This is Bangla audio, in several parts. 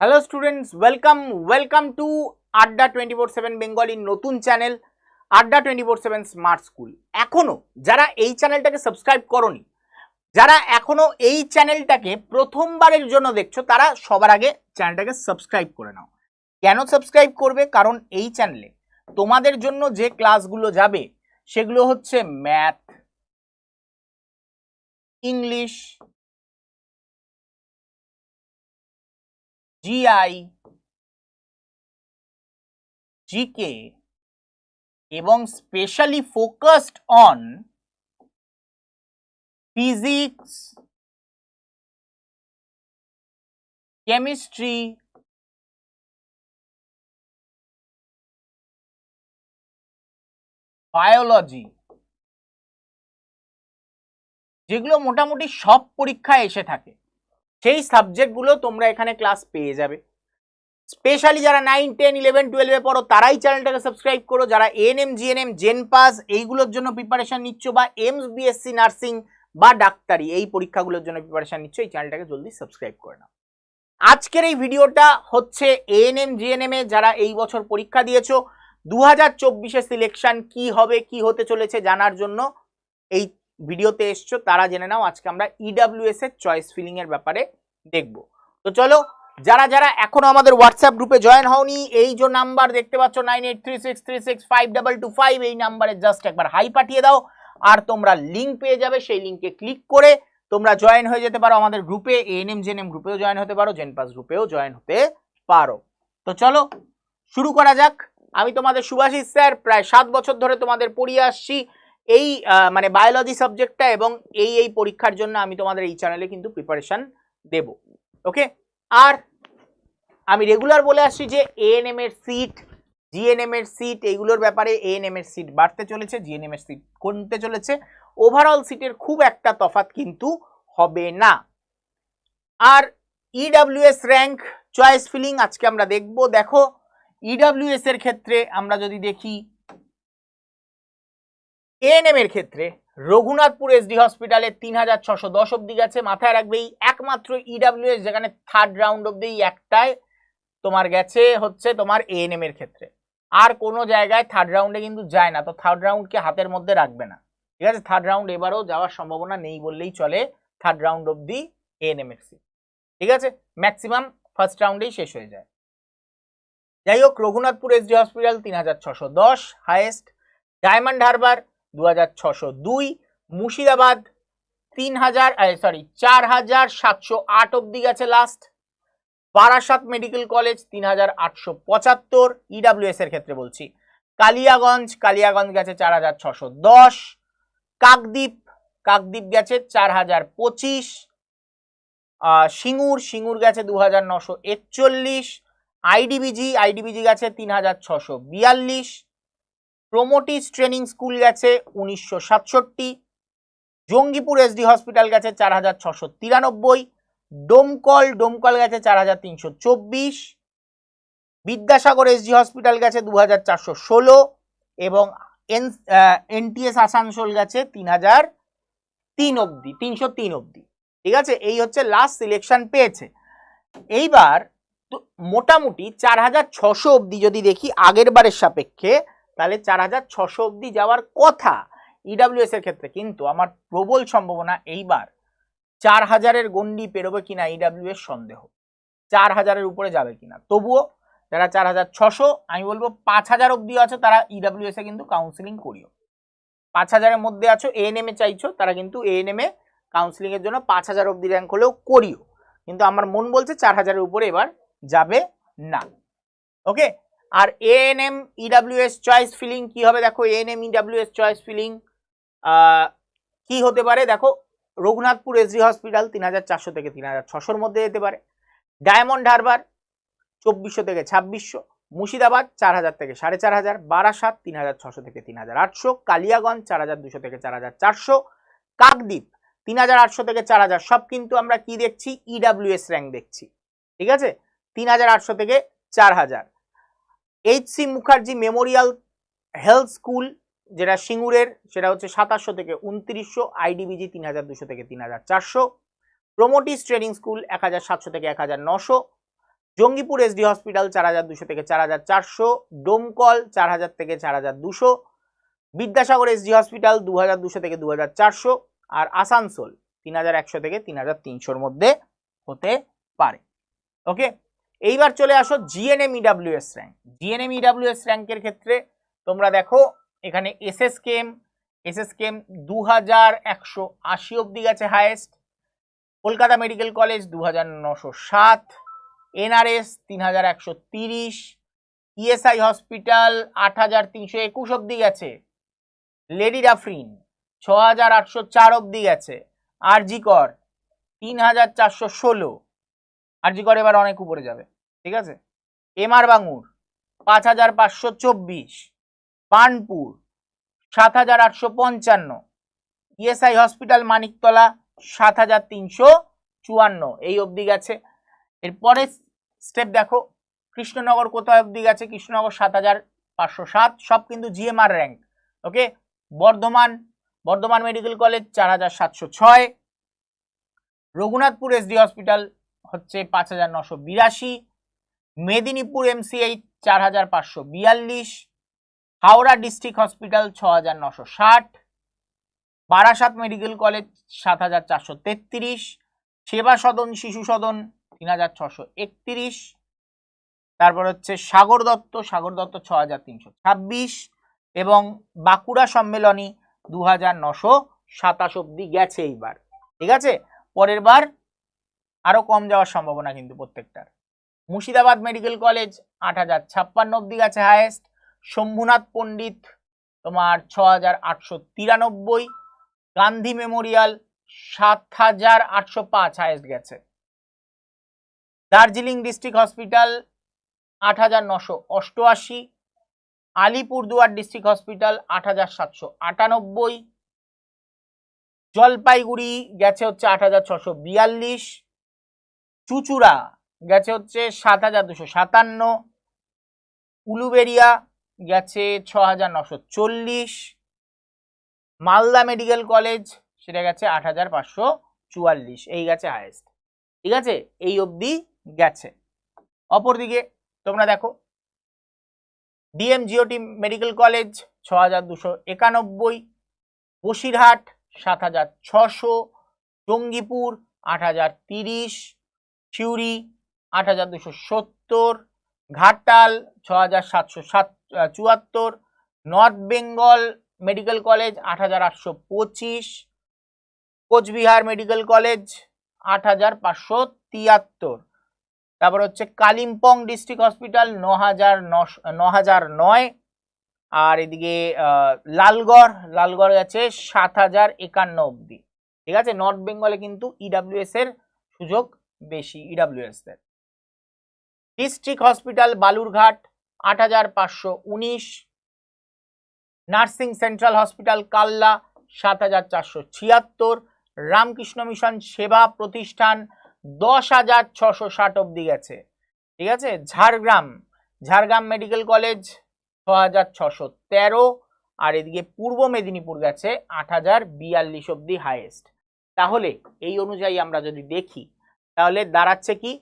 Hello students welcome welcome to Adda twenty four seven বেঙ্গলির নতুন channel Adda twenty four seven smart school এখনও যারা এই চ্যানেলটাকে সাবস্ক্রাইব করনি, যারা এখনও এই চ্যানেলটাকে প্রথমবারের জন্য দেখছ, তারা সবার আগে চ্যানেলটাকে সাবস্ক্রাইব করে নাও। কেন সাবস্ক্রাইব করবে? কারণ এই চ্যানেলে তোমাদের জন্য যে ক্লাসগুলো যাবে, সেগুলো হচ্ছে ম্যাথ ইংলিশ জিআই জিকে এবং specially focused on physics chemistry biology যেগুলো মোটামুটি সব পরীক্ষায় এসে থাকে। সেই সাবজেক্টগুলো তোমরা এখানে ক্লাস পেয়ে যাবে। স্পেশালি যারা নাইন টেন ইলেভেন টুয়েলভে পড়ো, তারাই চ্যানেলটাকে সাবস্ক্রাইব করো। যারা এএনএম জিএনএম জেন পাস এইগুলোর জন্য প্রিপারেশন নিচ্ছ বা এমস বিএসসি নার্সিং বা ডাক্তারি, এই পরীক্ষাগুলোর জন্য প্রিপারেশান নিচ্ছ, এই চ্যানেলটাকে জলদি সাবস্ক্রাইব করে নাও। আজকের এই ভিডিওটা হচ্ছে এএনএম এ যারা এই বছর পরীক্ষা দিয়েছ দু হাজার চব্বিশে সিলেকশন কি হবে, কি হতে চলেছে জানার জন্য এই ভিডিওতে এসছো, তারা জেনে নাও, আজকে আমরা ইডাব্লিউএস এর চয়েস ফিলিং এর ব্যাপারে দেখব। তো চলো, যারা যারা এখনও আমাদের হোয়াটসঅ্যাপ গ্রুপে জয়েন হওনি, এই যে নাম্বার দেখতে পাচ্ছ nine eight three six three six five double two five এই নাম্বারে জাস্ট একবার হাই পাঠিয়ে দাও। আর তোমরা লিঙ্ক পেয়ে যাবে, সেই লিঙ্কে ক্লিক করে তোমরা জয়েন হয়ে যেতে পারো আমাদের গ্রুপে এএনএম জেনএম গ্রুপেও জয়েন হতে পারো জেনপাস গ্রুপেও জয়েন হতে পারো। তো চলো, শুরু করা যাক। আমি তোমাদের সুভাষিস স্যার, প্রায় সাত বছর ধরে তোমাদের পড়িয়ে আসছি। এই মানে বায়োলজি সাবজেক্টটা এবং এই এই পরীক্ষার জন্য আমি তোমাদের এই চ্যানেলে কিন্তু প্রিপারেশন দেব ওকে আর আমি রেগুলার বলে আসছি যে এএনএম এর সিট জিএনএম এর সিট এইগুলোর ব্যাপারে এএনএম এর সিট বাড়তে চলেছে জিএনএম এর সিট কমতে চলেছে। ওভারঅল সিটের খুব একটা তফাৎ কিন্তু হবে না। আর ইডাব্লিউএস র্যাঙ্ক চয়েস ফিলিং আজকে আমরা দেখব। দেখো ইডাব্লিউএস এর ক্ষেত্রে আমরা যদি দেখি এএনএম এর ক্ষেত্রে রঘুনাথপুর এসডি হসপিটালে তিন হাজার ছশো দশ অব্দি গেছে। মাথায় রাখবে, এই একমাত্র ইডাব্লিউএস যেখানে থার্ড রাউন্ড অব্দি এই একটাই তোমার গেছে হচ্ছে তোমার এএনএম এর ক্ষেত্রে। আর কোনো জায়গায় থার্ড রাউন্ডে কিন্তু যায় না, তো থার্ড রাউন্ডকে হাতের মধ্যে রাখবে না। ঠিক আছে? থার্ড রাউন্ড এবারও যাওয়ার সম্ভাবনা নেই বললেই চলে থার্ড রাউন্ড অব্দি এএনএম এর ঠিক আছে? ম্যাক্সিমাম ফার্স্ট রাউন্ডেই শেষ হয়ে যায়। যাই হোক, রঘুনাথপুর এসডি হসপিটাল তিন হাজার ছশো দশ হায়েস্ট ডায়মন্ড হারবার দু হাজার ছশো দুই, মুর্শিদাবাদ তিন হাজার সরি চার হাজার সাতশো আট অব্দি গেছে লাস্ট বারাসাত মেডিকেল কলেজ তিন হাজার আটশো পঁচাত্তর ইডাব্লিউএস এর ক্ষেত্রে বলছি। কালিয়াগঞ্জ কালিয়াগঞ্জ গেছে চার হাজার ছশো দশ। কাকদ্বীপ কাকদ্বীপ গেছে চার হাজার পঁচিশ সিঙ্গুর সিঙ্গুর গেছে দু হাজার নশো একচল্লিশ। আইডিবিজি আইডিবিজি গেছে তিন হাজার ছশো বিয়াল্লিশ। প্রোমোটিস ট্রেনিং স্কুল গেছে উনিশশো সাতষট্টি, জঙ্গিপুর এসডি হসপিটাল গেছে চার হাজার ছশো তিরানব্বই ডোমকল ডোমকল গেছে চার হাজার তিনশো চব্বিশ, বিদ্যাসাগর এসডি হসপিটাল গেছে দু হাজার চারশো ষোলো এবং এন এনটিএস আসানসোল গেছে তিন হাজার তিন অব্দি তিনশো তিন অব্দি ঠিক আছে? এই হচ্ছে লাস্ট সিলেকশন পেয়েছে। এইবার মোটামুটি চার হাজার ছশো অব্দি যদি দেখি আগের বারের সাপেক্ষে তাহলে চার হাজার ছশো অব্দি যাওয়ার কথা ইডাব্লিউএস এর ক্ষেত্রে। কিন্তু আমার প্রবল সম্ভাবনা এইবার চার হাজারের গন্ডি পেরোবে কিনা ইডাব্লিউএস সন্দেহ। চার হাজারের উপরে যাবে কিনা। তবুও যারা চার হাজার ছশো, আমি বলব পাঁচ হাজার অব্দি আছে, তারা ইডাব্লিউএস এ কিন্তু কাউন্সিলিং করিও। পাঁচ হাজারের মধ্যে আছো এএনএম এ চাইছো, তারা কিন্তু এএনএম এ কাউন্সিলিং এর জন্য পাঁচ হাজার অব্দি র্যাঙ্ক হলেও করিও। কিন্তু আমার মন বলছে চার হাজারের উপরে এবার যাবে না। ওকে আর এএনএম ইডাব্লিউএস চয়েস ফিলিং কি হবে? দেখো এএনএম ইডাব্লিউএস চয়েস ফিলিং কি হতে পারে? দেখো, রঘুনাথপুর এসডি হসপিটাল তিন হাজার চারশো থেকে তিন হাজার মধ্যে যেতে পারে। ডায়মন্ড হারবার চব্বিশশো থেকে ছাব্বিশশো। মুর্শিদাবাদ চার হাজার থেকে সাড়ে চার হাজার। বারাসাত তিন হাজার ছশো থেকে তিন হাজার আটশো। কালিয়াগঞ্জ চার হাজার দুশো থেকে চার হাজার চারশো। কাকদ্বীপ তিন হাজার আটশো থেকে চার হাজার। সব কিন্তু আমরা কি দেখছি? ইডাব্লিউএস র্যাঙ্ক দেখছি। ঠিক আছে? তিন হাজার আটশো থেকে চার হাজার। H C Mukherjee memorial health school যেটা সিঙ্গুরের, সেটা হচ্ছে সাতাশশো থেকে উনত্রিশশো আইডিবিজি তিন হাজার দুশো থেকে তিন হাজার চারশো প্রোমোটিস ট্রেনিং স্কুল এক হাজার সাতশো থেকে এক হাজার নশো জঙ্গিপুর এসডি হসপিটাল চার হাজার দুশো থেকে চার হাজার চারশো ডোমকল চার হাজার থেকে চার হাজার দুশো বিদ্যাসাগর এসডি হসপিটাল দু হাজার দুশো থেকে দু হাজার চারশো আর আসানসোল তিন হাজার একশো থেকে তিন হাজার তিনশোর মধ্যে হতে পারে। ওকে এইবার চলে আসো GNM EWS rank GNM EWS র্যাঙ্কের ক্ষেত্রে তোমরা দেখো, এখানে এসএসকেএম এসএসকেএম দু হাজার একশো আশি অব্দি গেছে হায়েস্ট কলকাতা মেডিকেল কলেজ দু হাজার নশো সাত। এনআরএস তিন হাজার একশো তিরিশ। ইএসআই হসপিটাল আট হাজার তিনশো একুশ অব্দি গেছে। লেডি ডাফরিন ছ হাজার আটশো চার অব্দি গেছে। আরজি কর তিন হাজার চারশো ষোলো। আরজি কর এবার অনেক উপরে যাবে, ঠিক আছে? এমআর বাঙুর পাঁচ হাজার পাঁচশো চব্বিশ বানপুর সাত হাজার আটশো পঞ্চান্ন, ইএসআই হসপিটাল মানিকতলা, সাত হাজার তিনশো চুয়ান্ন, এই অবধি গেছে। এরপরে স্টেপ দেখো, কৃষ্ণনগর কোথায় অবধি গেছে? কৃষ্ণনগর সাত হাজার পাঁচশো সাত, সব কিন্তু GMR rank, okay? Bardhaman Bardhaman medical college, চার হাজার সাতশো ছয়, রঘুনাথপুর এসডি হসপিটাল হচ্ছে পাঁচ হাজার নশো বিরাশি, মেদিনীপুর এমসিএইচ চার হাজার পাঁচশো বিয়াল্লিশ, হাওড়া ডিস্ট্রিক্ট হসপিটাল ছ হাজার নশো ষাট, বারাসাত মেডিকেল কলেজ সাত হাজার চারশো তেত্রিশ, সেবা সদন, শিশু সদন তিন হাজার ছশো একত্রিশ, তারপর হচ্ছে সাগর দত্ত সাগর দত্ত ছ হাজার তিনশো ছাব্বিশ এবং বাঁকুড়া সম্মেলনী দু হাজার নশো সাতাশ অব্দি গেছে এইবার। ঠিক আছে? পরের বার আরও কম যাওয়ার সম্ভাবনা কিন্তু প্রত্যেকটার। মুর্শিদাবাদ মেডিকেল কলেজ আট হাজার ছাপ্পান্ন অব্দি গেছে হায়েস্ট শম্ভুনাথ পণ্ডিত তোমার ছ হাজার আটশো তিরানব্বই। গান্ধী মেমোরিয়াল সাত হাজার আটশো পাঁচ হায়েস্ট গেছে। দার্জিলিং ডিস্ট্রিক্ট হসপিটাল আট হাজার নশো অষ্টআশি। আলিপুরদুয়ার ডিস্ট্রিক্ট হসপিটাল আট হাজার সাতশো আটানব্বই। জলপাইগুড়ি গেছে হচ্ছে আট হাজার ছশো বিয়াল্লিশ। চুচুড়া, গেছে হচ্ছে সাত হাজার দুশো সাতান্ন। উলুবেরিয়া, গেছে ছ হাজার নশো চল্লিশ। মালদা মেডিকেল কলেজ, সেটা গেছে আট হাজার পাঁচশো চুয়াল্লিশ। এই গেছে হায়েস্ট ঠিক আছে? এই অবধি গেছে। অপরদিকে, তোমরা দেখো, ডিএম জিওটি মেডিকেল কলেজ, ছ হাজার দুশো একানব্বই। বসিরহাট, সাত হাজার ছশো। জঙ্গিপুর, আট হাজার তিরিশ। সিউড়ি আট হাজার দুশো সত্তর, ঘাটাল, ছ হাজার সাতশো সাত চুয়াত্তর, নর্থ বেঙ্গল মেডিকেল কলেজ, আট হাজার আটশো পঁচিশ, কোচবিহার মেডিকেল কলেজ, আট হাজার পাঁচশো তিয়াত্তর। তারপর হচ্ছে কালিম্পং ডিস্ট্রিক্ট হসপিটাল ন হাজার ন হাজার নয়। আর এদিকে লালগড় লালগড় গেছে সাত হাজার একান্ন অবধি। ঠিক আছে? নর্থ বেঙ্গলে কিন্তু ইডাব্লিউএস এর সুযোগ বেশি ইডাব্লিউএস দের। ডিস্ট্রিক্ট হসপিটাল বালুরঘাট আট হাজার পাঁচশো উনিশ। নার্সিং সেন্ট্রাল হসপিটাল কাল্লা সাত হাজার চারশো ছিয়াত্তর। রামকৃষ্ণ মিশন সেবা প্রতিষ্ঠান, দশ হাজার ছশো ষাট অব্দি গেছে। ঠিক আছে? ঝাড়গ্রাম ঝাড়গ্রাম মেডিকেল কলেজ ছ হাজার ছশো তেরো। আর এদিকে পূর্ব মেদিনীপুর গেছে, আট হাজার বিয়াল্লিশ অব্দি হাইয়েস্ট তাহলে এই অনুযায়ী আমরা যদি দেখি তাহলে দাঁড়াচ্ছে কি?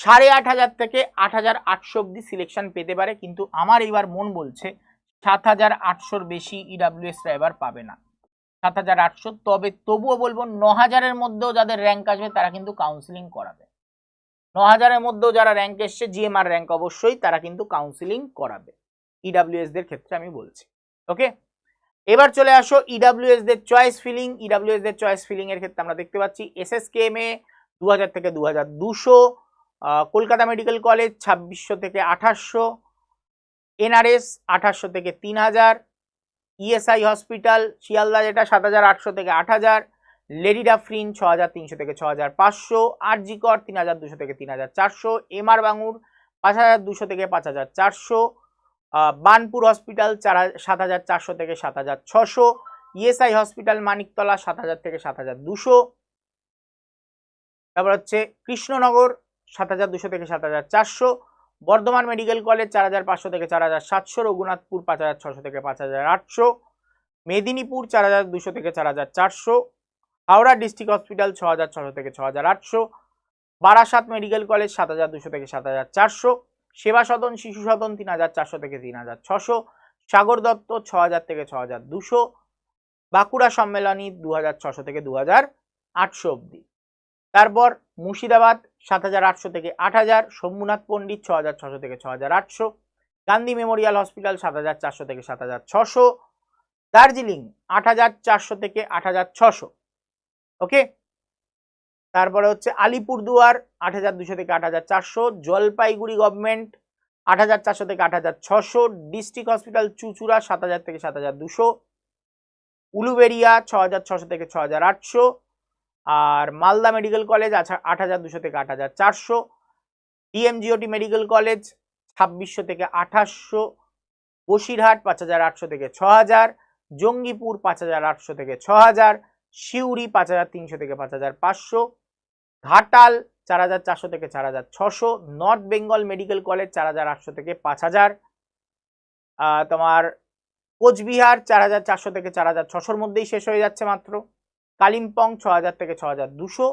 সাড়ে আট হাজার থেকে আট হাজার আটশো অব্দি সিলেকশন পেতে পারে, কিন্তু আমার এইবার মন বলছে সাত হাজার আটশোর বেশি ইডাব্লিউএসরা এবার পাবে না। সাত হাজার আটশো, তবে তবুও বলব ন হাজারের মধ্যেও যাদের র্যাঙ্ক আসবে, তারা কিন্তু কাউন্সিলিং করাবে। ন হাজারের মধ্যেও যারা র্যাঙ্ক এসছে জিএমআর র্যাঙ্ক অবশ্যই তারা কিন্তু কাউন্সিলিং করাবে ইডাব্লিউএস দের ক্ষেত্রে আমি বলছি। ওকে এবার চলে আসো ইডাব্লিউএস দের চয়েস ফিলিং ইডাব্লিউএস দের চয়েস ফিলিং এর ক্ষেত্রে আমরা দেখতে পাচ্ছি এসএসকেএম এ দু হাজার থেকে দু হাজার কলকাতা মেডিকেল কলেজ ছাব্বিশশো থেকে আঠাশশো, এনআরএস আঠাশশো থেকে তিন হাজার, ইএসআই হসপিটাল শিয়ালদা যেটা সাত হাজার আটশো থেকে আট হাজার লেডি ডাফরিন ছ হাজার তিনশো থেকে ছ হাজার পাঁচশো আরজিকর তিন হাজার দুশো থেকে তিন হাজার চারশো, এমআর বাঙুর পাঁচ হাজার দুশো থেকে পাঁচ হাজার চারশো বানপুর হসপিটাল চার সাত হাজার চারশো থেকে সাত হাজার ছশো, ইএসআই হসপিটাল মানিকতলা সাত হাজার থেকে সাত হাজার দুশো তারপর হচ্ছে কৃষ্ণনগর সাত হাজার দুশো থেকে সাত হাজার চারশো, বর্ধমান মেডিকেল কলেজ চার হাজার পাঁচশো থেকে চার হাজার সাতশো, রঘুনাথপুর পাঁচ হাজার ছশো থেকে পাঁচ হাজার আটশো, মেদিনীপুর চার হাজার দুশো থেকে চার হাজার চারশো, হাওড়া ডিস্ট্রিক্ট হসপিটাল ছ হাজার ছশো থেকে ছ হাজার আটশো, বারাসাত মেডিকেল কলেজ সাত হাজার দুশো থেকে সাত হাজার চারশো সেবা সদন শিশু সদন তিন হাজার চারশো থেকে তিন হাজার ছশো, সাগর দত্ত ছ হাজার থেকে ছ হাজার দুশো, বাঁকুড়া সম্মেলনী দু হাজার ছশো থেকে দু হাজার আটশো অব্দি তারপর মুর্শিদাবাদ সাত হাজার আটশো থেকে আট হাজার শম্ভুনাথ পণ্ডিত ছ হাজার ছশো থেকে ছ হাজার আটশো, গান্ধী মেমোরিয়াল হসপিটাল সাত হাজার চারশো থেকে সাত হাজার ছশো দার্জিলিং আট হাজার চারশো থেকে আট হাজার ছশো ওকে? তারপরে হচ্ছে আলিপুরদুয়ার আট হাজার দুশো থেকে আট হাজার চারশো, জলপাইগুড়ি গভর্নমেন্ট আট হাজার চারশো থেকে আট হাজার ছশো ডিস্ট্রিক্ট হসপিটাল চুচুড়া সাত হাজার থেকে সাত হাজার দুশো, উলুবেরিয়া ছ হাজার ছশো থেকে ছ হাজার আটশো আর মালদা মেডিকেল কলেজ আট হাজার দুশো থেকে আট হাজার চারশো। ডিএমজিওটি মেডিকেল কলেজ ছাব্বিশশো থেকে আঠাশশো। বসিরহাট পাঁচ হাজার আটশো থেকে ছ হাজার জঙ্গিপুর পাঁচ হাজার আটশো থেকে ছ হাজার সিউড়ি পাঁচ হাজার তিনশো থেকে পাঁচ হাজার পাঁচশো। ঘাটাল চার হাজার চারশো থেকে চার হাজার ছশো। নর্থ বেঙ্গল মেডিকেল কলেজ চার হাজার আটশো থেকে পাঁচ হাজার। তোমার কোচবিহার চার হাজার চারশো থেকে চার হাজার ছশোর মধ্যেই শেষ হয়ে যাচ্ছে মাত্র। কালিম্পং ছ হাজার থেকে ছ হাজার দুশো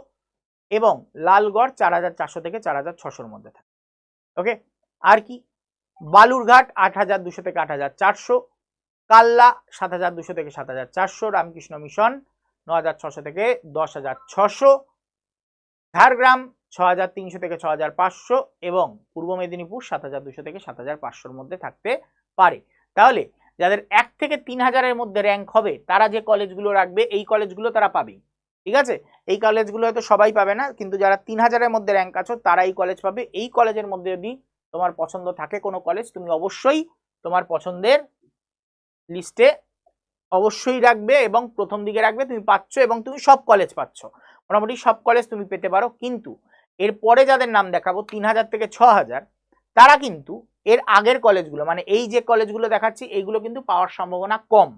এবং লালগড় চার হাজার চারশো থেকে চার হাজার ছশোর মধ্যে থাকে। ওকে? আর কি? বালুরঘাট আট হাজার দুশো থেকে আট হাজার চারশো, কাল্লা সাত হাজার দুশো থেকে সাত হাজার চারশো, রামকৃষ্ণ মিশন ন হাজার ছশো থেকে দশ হাজার ছশো, ঝাড়গ্রাম ছ হাজার তিনশো থেকে ছ হাজার পাঁচশো এবং পূর্ব মেদিনীপুর সাত হাজার দুশো থেকে সাত হাজার পাঁচশোর মধ্যে থাকতে পারে। তাহলে যাদের এক থেকে তিন হাজারের মধ্যে র্যাঙ্ক হবে, তারা যে কলেজগুলো রাখবে, এই কলেজগুলো তারা পাবেই। ঠিক আছে? এই কলেজগুলো হয়তো সবাই পাবে না, কিন্তু যারা তিন হাজারের মধ্যে র্যাঙ্ক আছো, তারা এই কলেজ পাবে। এই কলেজের মধ্যে যদি তোমার পছন্দ থাকে কোনো কলেজ তুমি অবশ্যই তোমার পছন্দের লিস্টে অবশ্যই রাখবে এবং প্রথম দিকে রাখবে, তুমি পাচ্ছ এবং তুমি সব কলেজ পাচ্ছ। মোটামুটি সব কলেজ তুমি পেতে পারো, কিন্তু এরপরে যাদের নাম দেখাবো, তিন হাজার থেকে ছ হাজার, তারা কিন্তু এর আগের কলেজগুলো মানে এই যে কলেজগুলো দেখাচ্ছি, এইগুলো কিন্তু পাওয়ার সম্ভাবনা কম।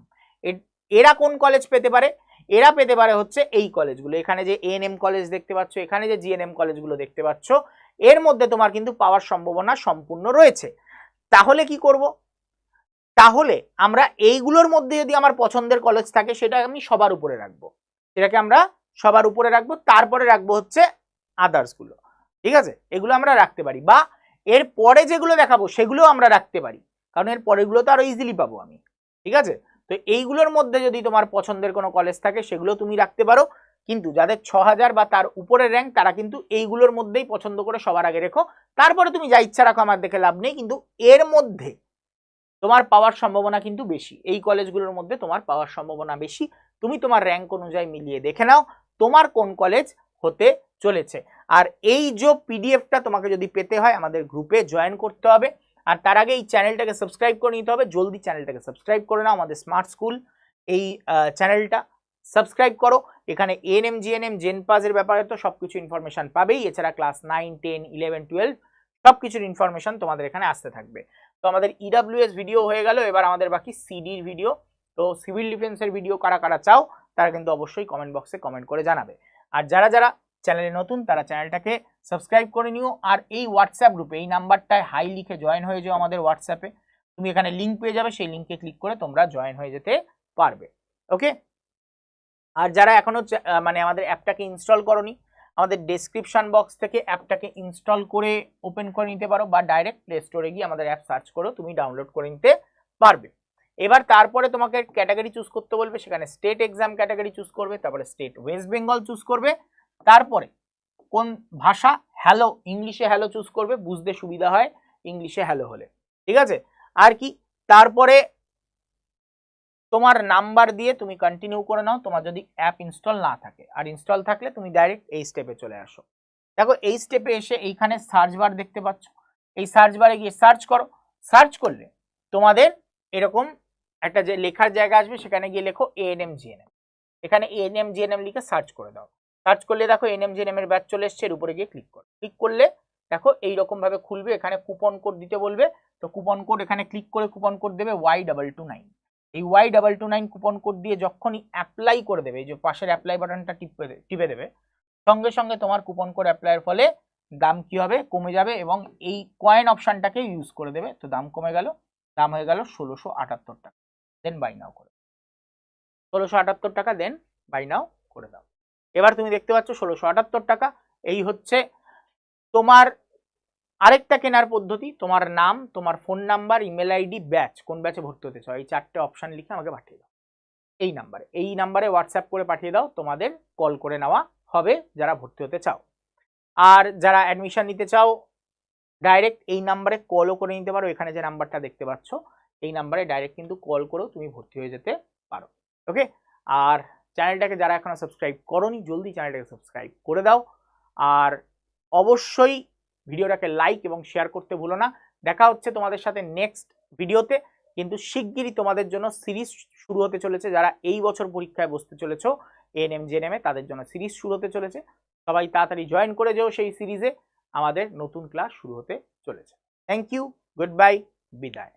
এরা কোন কলেজ পেতে পারে? এরা পেতে পারে হচ্ছে এই কলেজগুলো। এখানে যে এএনএম কলেজ দেখতে পাচ্ছ, এখানে যে জিএনএম কলেজগুলো দেখতে পাচ্ছ, এর মধ্যে তোমার কিন্তু পাওয়ার সম্ভাবনা সম্পূর্ণ রয়েছে। তাহলে কি করব? তাহলে আমরা এইগুলোর মধ্যে যদি আমার পছন্দের কলেজ থাকে, সেটা আমি সবার উপরে রাখব। সেটাকে আমরা সবার উপরে রাখব, তারপরে রাখব হচ্ছে আদার্সগুলো ঠিক আছে? এগুলো আমরা রাখতে পারি। বা এর পরে যেগুলো দেখাবো সেগুলো আমরা রাখতে পারি। কারণ এর পরেগুলো তো আরও ইজিলি পাবো আমি। ঠিক আছে? তো এইগুলোর মধ্যে যদি তোমার পছন্দের কোনো কলেজ থাকে, সেগুলো তুমি রাখতে পারো। কিন্তু যাদের ছ হাজার বা তার উপরের র্যাঙ্ক তারা কিন্তু এইগুলোর মধ্যেই পছন্দ করে সবার আগে রেখো। তারপরে তুমি যা ইচ্ছা রাখো আমার দেখে লাভ নেই, কিন্তু এর মধ্যে তোমার পাওয়ার সম্ভাবনা কিন্তু বেশি। এই কলেজগুলোর মধ্যে তোমার পাওয়ার সম্ভাবনা বেশি। তুমি তোমার র্যাঙ্ক অনুযায়ী মিলিয়ে দেখে নাও, তোমার কোন কলেজ হতে চলেছে। আর এই যে পিডিএফটা তোমাকে যদি পেতে হয়, আমাদের গ্রুপে জয়েন করতে হবে। আর তার আগে এই চ্যানেলটাকে সাবস্ক্রাইব করে নিতে হবে। জলদি চ্যানেলটাকে সাবস্ক্রাইব করে নাও, আমাদের স্মার্ট স্কুল এই চ্যানেলটা সাবস্ক্রাইব করো। এখানে এন এম এএনএম জিএনএম জেন পাসের ব্যাপারে তো সব কিছু ইনফরমেশন পাবেই। এছাড়া class nine ten eleven twelve সব কিছুর ইনফরমেশন তোমাদের এখানে আসতে থাকবে। তো আমাদের ইডাব্লিউএস ভিডিও হয়ে গেল। এবার আমাদের বাকি সিডির ভিডিও তো সিভিল ডিফেন্সের ভিডিও কারা কারা চাও, তারা কিন্তু অবশ্যই কমেন্ট বক্সে কমেন্ট করে জানাবে। আর যারা যারা চ্যানেলে নতুন, তারা চ্যানেলটাকে সাবস্ক্রাইব করে নিও। আর এই হোয়াটসঅ্যাপ গ্রুপে এই নাম্বারটায় হাই লিখে জয়েন হয়ে যাও আমাদের হোয়াটসঅ্যাপে তুমি এখানে লিঙ্ক পেয়ে যাবে, সেই লিঙ্কে ক্লিক করে তোমরা জয়েন হয়ে যেতে পারবে। ওকে আর যারা এখনও মানে আমাদের অ্যাপটাকে ইনস্টল করনি, আমাদের ডেসক্রিপশন বক্স থেকে অ্যাপটাকে ইনস্টল করে ওপেন করে নিতে পারো বা ডাইরেক্ট প্লে স্টোরে গিয়ে আমাদের অ্যাপ সার্চ করো, তুমি ডাউনলোড করে নিতে পারবে। এবার তারপরে তোমাকে ক্যাটাগরি চুজ করতে বলবে, সেখানে স্টেট এক্সাম ক্যাটাগরি চুজ করবে, তারপরে স্টেট ওয়েস্ট বেঙ্গল চুজ করবে তারপরে, কোন ভাষা হ্যালো ইংলিশে হ্যালো চুজ করবে, বুঝতে সুবিধা হয় ইংলিশে হ্যালো হলে। ঠিক আছে? আর কি? তারপরে তোমার নাম্বার দিয়ে তুমি কন্টিনিউ করে নাও, তোমার যদি অ্যাপ ইনস্টল না থাকে। আর ইনস্টল থাকলে তুমি ডাইরেক্ট এই স্টেপে চলে আসো। দেখো, এই স্টেপে এসে এইখানে সার্চ বার দেখতে পাচ্ছ। এই সার্চ বারে গিয়ে সার্চ করো। সার্চ করলে তোমাদের এরকম একটা যে লেখার জায়গা আসবে, সেখানে গিয়ে লেখো এএনএম জিএনএম এখানে এএনএম জিএনএম লিখে সার্চ করে দাও। সার্চ করলে দেখো এনএম জিএনএম এর ব্যাচ চলে এসছে, এর উপরে গিয়ে ক্লিক করো। ক্লিক করলে দেখো এইরকম ভাবে খুলবে, এখানে কুপন কোড দিতে বলবে। তো কুপন কোড এখানে ক্লিক করে কুপন কোড দেবে ওয়াই ডাবল টু নাইন এই Y double two nine coupon code দিয়ে যখনই অ্যাপ্লাই করে দেবে, এই যে পাশের অ্যাপ্লাই বাটনটা টিপে টিপে দেবে, সঙ্গে সঙ্গে তোমার কুপন কোড অ্যাপ্লাইয়ের ফলে দাম কি হবে, কমে যাবে এবং এই কয়েন অপশনটাকে ইউজ করে দেবে। তো দাম কমে গেল, দাম হয়ে গেল ষোলোশো আটাত্তর টাকা। দেন বাই নাও করে ষোলোশো আটাত্তর টাকা দেন বাই নাও করে দাও। এবার তুমি দেখতে পাচ্ছ ষোলোশো আটাত্তর টাকা। এই হচ্ছে তোমার আরেকটা কেনার পদ্ধতি, তোমার নাম, তোমার phone number email ID batch কোন ব্যাচে ভর্তি হতে চাও। এই চারটে অপশান লিখে আমাকে পাঠিয়ে দাও। এই নাম্বারে এই নাম্বারে হোয়াটসঅ্যাপ করে পাঠিয়ে দাও, তোমাদের কল করে নেওয়া হবে যারা ভর্তি হতে চাও। আর যারা অ্যাডমিশন নিতে চাও ডাইরেক্ট এই নাম্বারে কলও করে নিতে পারো। এখানে যে নাম্বারটা দেখতে পাচ্ছ, এই নাম্বারে ডাইরেক্ট কিন্তু কল করেও তুমি ভর্তি হয়ে যেতে পারো। ওকে আর চ্যানেলটাকে যারা এখনও সাবস্ক্রাইব করনি, জলদি চ্যানেলটাকে সাবস্ক্রাইব করে দাও। আর অবশ্যই ভিডিওটাকে লাইক এবং শেয়ার করতে ভুলো না। দেখা হচ্ছে তোমাদের সাথে নেক্সট ভিডিওতে কিন্তু শিগগিরই তোমাদের জন্য সিরিজ শুরু হতে চলেছে। যারা এই বছর পরীক্ষায় বসতে চলেছ চলেছো এএনএম জেএনএম এ, তাদের জন্য সিরিজ শুরু হতে চলেছে। সবাই তাড়াতাড়ি জয়েন করে যেও সেই সিরিজে আমাদের নতুন ক্লাস শুরু হতে চলেছে। থ্যাংক ইউ গুড বাই বিদায়।